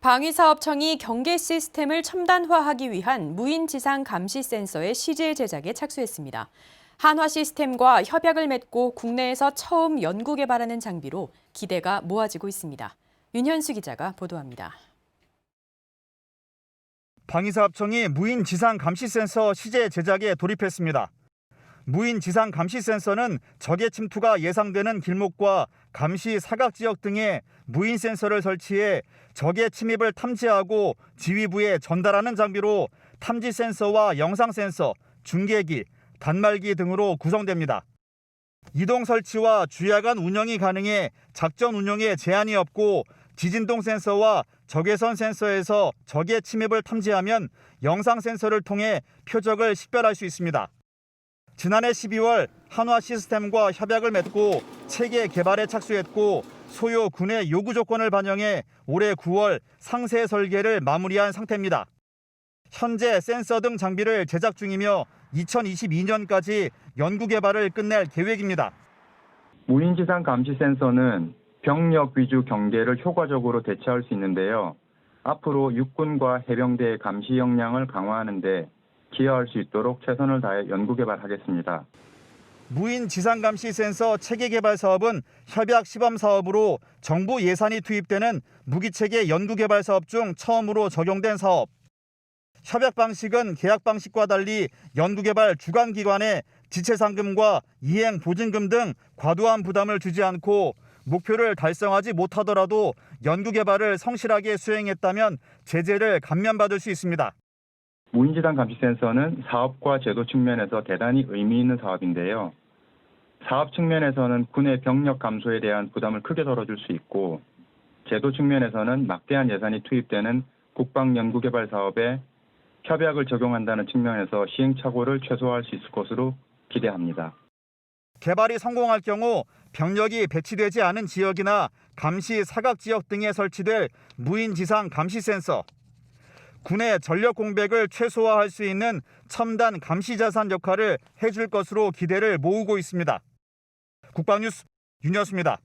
방위사업청이 경계 시스템을 첨단화하기 위한 무인 지상 감시 센서의 시제 제작에 착수했습니다. 한화 시스템과 협약을 맺고 국내에서 처음 연구 개발하는 장비로 기대가 모아지고 있습니다. 윤현수 기자가 보도합니다. 방위사업청이 무인 지상 감시 센서 시제 제작에 돌입했습니다. 무인 지상 감시 센서는 적의 침투가 예상되는 길목과 감시 사각 지역 등에 무인 센서를 설치해 적의 침입을 탐지하고 지휘부에 전달하는 장비로 탐지 센서와 영상 센서, 중계기, 단말기 등으로 구성됩니다. 이동 설치와 주야간 운영이 가능해 작전 운영에 제한이 없고 지진동 센서와 적외선 센서에서 적의 침입을 탐지하면 영상 센서를 통해 표적을 식별할 수 있습니다. 지난해 12월 한화 시스템과 협약을 맺고 체계 개발에 착수했고 소요 군의 요구 조건을 반영해 올해 9월 상세 설계를 마무리한 상태입니다. 현재 센서 등 장비를 제작 중이며 2022년까지 연구 개발을 끝낼 계획입니다. 무인지상 감시 센서는 병력 위주 경계를 효과적으로 대처할 수 있는데요. 앞으로 육군과 해병대의 감시 역량을 강화하는 데 기여할 수 있도록 최선을 다해 연구 개발하겠습니다. 무인 지상 감시 센서 체계 개발 사업은 협약 시범 사업으로 정부 예산이 투입되는 무기 체계 연구 개발 사업 중 처음으로 적용된 사업. 협약 방식은 계약 방식과 달리 연구 개발 주관 기관에 지체 상금과 이행 보증금 등 과도한 부담을 주지 않고 목표를 달성하지 못하더라도 연구 개발을 성실하게 수행했다면 제재를 감면받을 수 있습니다. 무인지상 감시 센서는 사업과 제도 측면에서 대단히 의미 있는 사업인데요. 사업 측면에서는 군의 병력 감소에 대한 부담을 크게 덜어줄 수 있고 제도 측면에서는 막대한 예산이 투입되는 국방 연구개발 사업에 협약을 적용한다는 측면에서 시행착오를 최소화할 수 있을 것으로 기대합니다. 개발이 성공할 경우 병력이 배치되지 않은 지역이나 감시 사각 지역 등에 설치될 무인 지상 감시 센서, 군의 전력 공백을 최소화할 수 있는 첨단 감시 자산 역할을 해줄 것으로 기대를 모으고 있습니다. 국방뉴스 윤여수입니다.